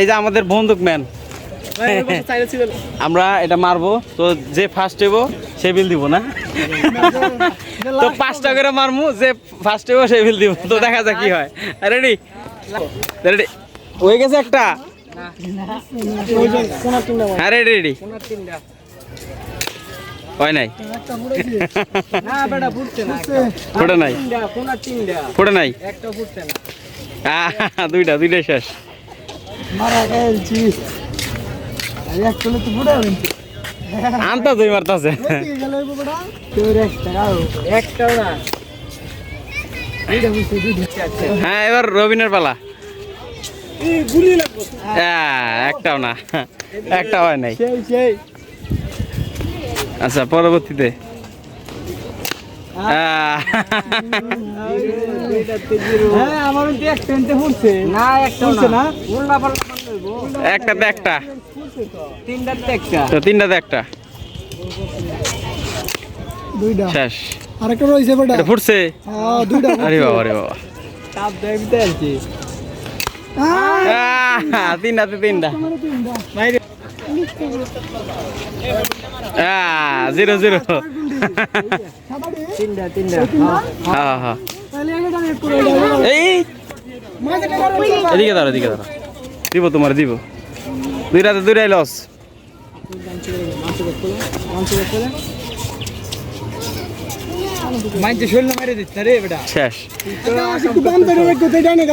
এই যে আমাদের বন্দুক ম্যান। আমরা এটা মারবো তো যে ফার্স্ট হইব সে বিল দিব না। তো পাঁচটা করে মারমু যে ফার্স্ট হইব সে বিল দিব। তো দেখা যাক কি হয়। রেডি রেডি হয়ে গেছে একটা? হ্যাঁ রেডি রেডি হয় নাই? ফোটে নাই? ফোটে নাই? দুইটা আনতা মারতাছে। হ্যাঁ এবার রবিনের পালা। হ্যাঁ, একটাও না। একটা হয় নাই। আচ্ছা পরবর্তীতে। একটাতে একটা তিনটাতে একটা। দুইটা আরেকটা এটা ফুটছে। দুইটা বাবা তিনটাতে তিনটা। আহ, জিরো জিরো। হ্যাঁ হ্যাঁ। তাহলে এটা নেট করে দাও এই এদিকে দাঁড়া এদিকে দাঁড়া। দিব তোমার দিব। দুই রাতে দুইটাই লস শেষ। একটু বাম ধরে রাখো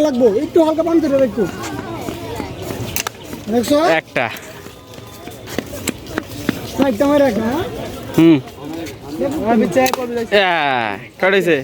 লাগবো। একটু হালকা বাম ধরে রাখো। দেখছ? একটা। মারে রাখ হ্যাঁ কাটাইছে।